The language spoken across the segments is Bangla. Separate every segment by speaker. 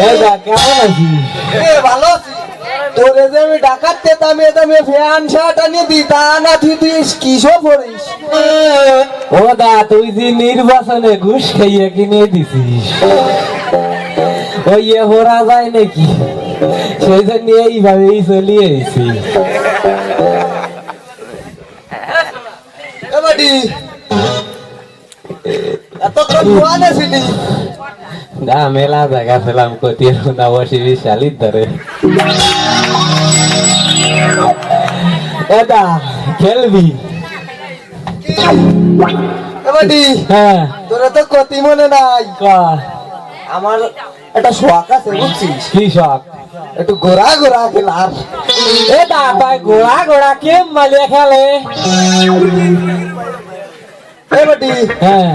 Speaker 1: দাদা কেমন আছিস?
Speaker 2: ভালো আছি। তোরে যে আমি ডাকাতে দামে দামে ফ্যান শার্ট আনিয়ে দি তা না তুই তুই কিসও পড়িস
Speaker 1: ও দা তুই যে নির্বাচনে ঘুষ খাইয়ে কিনে দিছিস। ওই হরা যায় নাকি? সেই জন্য এইভাবেই চলিয়ে না মেলা জায়গা ছিলাম কতি না বসি বিশালির ধরে এটা খেলবি হ্যাঁ
Speaker 2: তোরা তো কতি মনে নাই আমার একটা শখ আছে বুঝছিস
Speaker 1: কি শখ
Speaker 2: একটু ঘোরা ঘোরা খেলার
Speaker 1: এ দাদা ঘোড়া ঘোড়া কে মালিয়া খেলে?
Speaker 2: এ বাটি
Speaker 1: হ্যাঁ।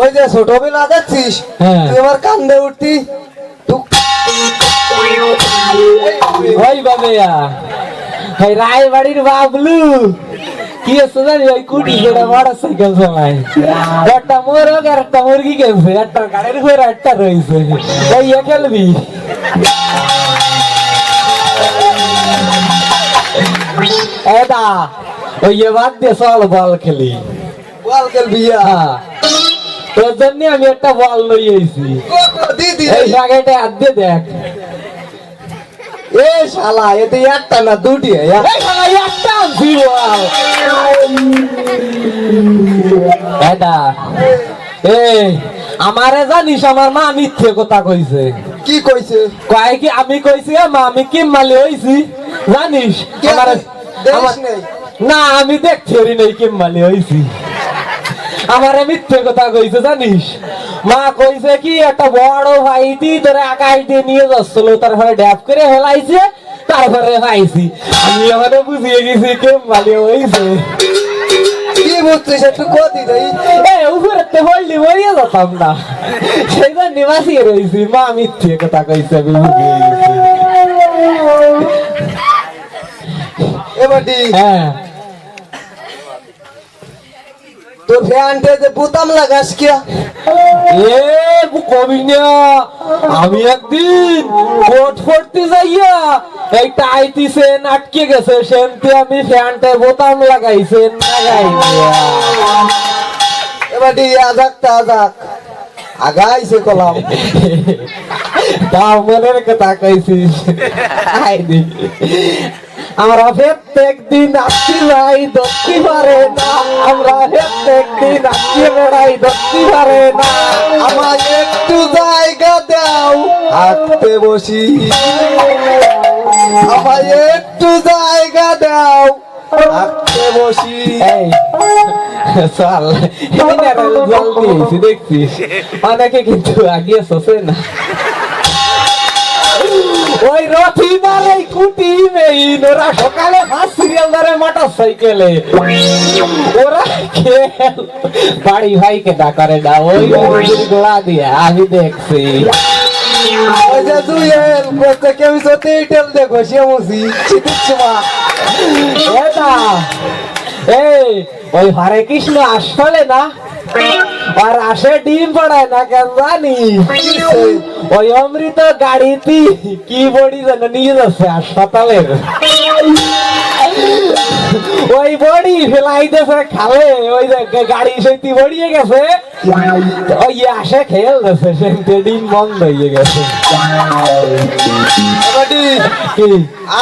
Speaker 2: ওই যে ছোটবেলা দেখছিস?
Speaker 1: হ্যাঁ।
Speaker 2: তুই আমার কান্দে উঠতি।
Speaker 1: ওই বাবেয়া ওই রায়বাড়ির বাবলু। কি আছে জানি ওই কুটি করে বড় সাইকেল চালায়। একটা মোরগ আর একটা মুরগি গেছে একটা গাড়ির ঘরে একটা রয়েছে। ওই ইয়ে খেলবি? এটা ওই বাদ দিয়ে চল বল খেলি।
Speaker 2: বল খেলবি
Speaker 1: তোর জন্য আমি একটা বল লই আইছি। এই জায়গাটা হাত দিয়ে দেখ।
Speaker 2: এ শালা এতে একটা না দুটি?
Speaker 1: একটা আনছি বল এটা এই আমারে জানিস আমার মা মিথ্যে কথা কইছে।
Speaker 2: কি কইছে?
Speaker 1: কয় কি আমি কইছি এ মা আমি কি মালি হইছি? জানিস আমারে? না আমি দেখছি ওরি নেই কি মালি হইছি। আমারে মিথ্যে কথা কইছে জানিস? মা কইছে কি একটা বড় ভাইটি তোরে আকাইতে নিয়ে যাচ্ছিল তারপরে ড্যাপ করে হেলাইছে তারপরে পাইছি। আমি আমারে বুঝিয়ে গেছি কি
Speaker 2: বুঝছিস একটু
Speaker 1: এ উপরে তো বললি মরিয়া যেতাম না। সেই জন্য বাঁচিয়ে রয়েছি মা মিথ্যে কথা কইছে আমি বুঝিয়ে গেছি।
Speaker 2: এবারটি
Speaker 1: হ্যাঁ।
Speaker 2: তোর ফ্যানটে যে বুতাম লাগাস কিয়া?
Speaker 1: এ কবি না আমি একদিন কোট পড়তে যাইয়া এই টাইতিছে আটকে গেছে সেনতে আমি ফ্যানটা বোতাম লাগাইছে লাগাই
Speaker 2: এবারটি আজাক তা আজাক। আগাইছে কলাম।
Speaker 1: তাও মনের কথা কইছিস। আমরা প্রত্যেক দিন আসছি ভাই দক্ষি পারে না। আমরা প্রত্যেক দিন আসছি বেড়াই দক্ষি পারে না।
Speaker 2: আমার একটু জায়গা দাও, হাঁটতে বসি। আমার একটু জায়গা দাও, হাঁটতে বসি।
Speaker 1: দেখছিস? অনেকে কিন্তু আগিয়ে সসে না। ওই রথি মারে কুটি মেইন ওরা সকালে ফার্স্ট সিরিয়াল ধরে মোটর সাইকেলে ওরা খেল বাড়ি ডাকারে না ওই দিয়ে আমি দেখছি।
Speaker 2: ওই যে জুয়েল করতে কেউ সত্যি টেল দেখো সে মুসি শীতের
Speaker 1: এটা এই ওই হরে কৃষ্ণ আসলে না? আর আসে ডিম পড়ায় না কেন জানি? ওই অমৃত গাড়িতে কি বডি যেন নিয়ে যাচ্ছে হাসপাতালের? ওই বডি ফেলাইতেছে খালে ওই গাড়ি সেটি বড়িয়ে গেছে। ওই আসে খেয়াল দিচ্ছে সেটি ডিম বন্ধ হয়ে গেছে।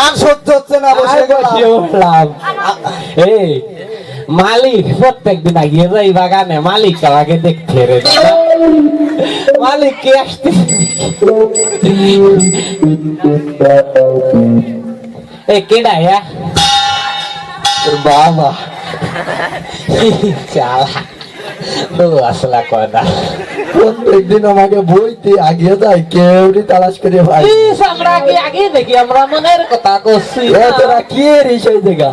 Speaker 2: আর সহ্য হচ্ছে না বসে গেলাম।
Speaker 1: এই মালিক প্রত্যেক দিন আগিয়ে যাই বাগানে মালিক আমাকে দেখতে রে মালিক কে আসতে এ কেডা ইয়া তোর বাবা চালা ও আসলা কয়না
Speaker 3: প্রত্যেক দিন আমাকে বইতে আগে যায় কেউ তালাশ করে ভাই
Speaker 1: ইস, আমরা আগে আগে দেখি আমরা মনের কথা করছি
Speaker 3: এ তোরা কে রে সেই জায়গা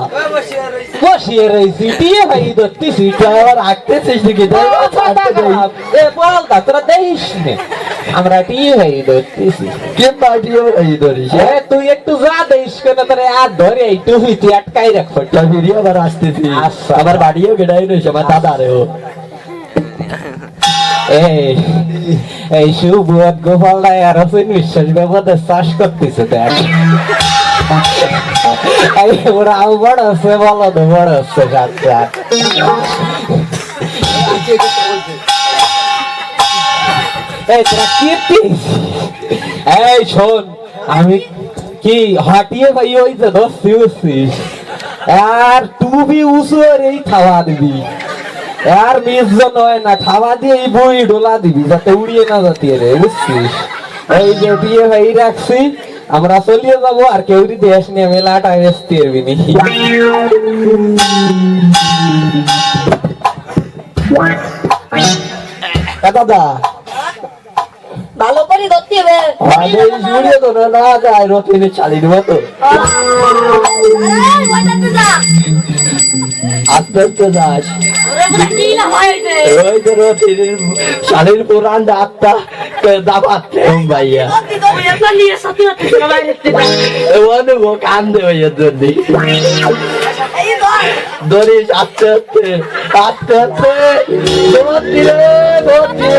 Speaker 1: ধরতেছি
Speaker 3: আবার তাই
Speaker 1: ভাই
Speaker 3: ধরিস
Speaker 1: তুই একটু যা তোরে আর হইতে আটকাই
Speaker 3: ফিরিয়ে আবার বাড়িও রয়েছে আমার দাদারেও
Speaker 1: এই এই সুবোধ গোপাল রায় আর বিশ্বাস বাবাদের চাষ করতেছে, দেখ। এই ওরা বড় হচ্ছে, বলো তো, বড় সাত এই, তোরা এই, শোন, আমি কি হাটিয়ে ভাই ওই যে ধরছি, বুঝছিস? আর উঁচু আর এই খাওয়া দিবি। আর মিস জন হয় না খাওয়া দিয়ে এই বই ডোলা দিবি, যাতে উড়িয়ে না যাতে রে বুঝছিস? এই যে দিয়ে ভাই রাখছি আমরা চলিয়ে যাব আর কেউ যদি দেশ নিয়ে মেলাটা বেসতে পারবি নি।
Speaker 3: এ দাদা।
Speaker 4: ভালো করে ধরতে হবে।
Speaker 3: আমাদের জুড়ে তো না না যায় রথিনে চালিয়ে দেবো তো।
Speaker 4: এই, ওইটাতে যা।
Speaker 3: আস্তে আস্তে যাস।
Speaker 4: ওরে বলে কি না হয়েছে?
Speaker 3: ওই যে রথিনের শালির পুরান doctor
Speaker 4: dapat
Speaker 3: dong bayar. Waduh, gue kande
Speaker 4: ya Doni.
Speaker 3: Doni আস্তে আস্তে আস্তে আস্তে দৌড়াচ্ছি রে দৌড়াচ্ছি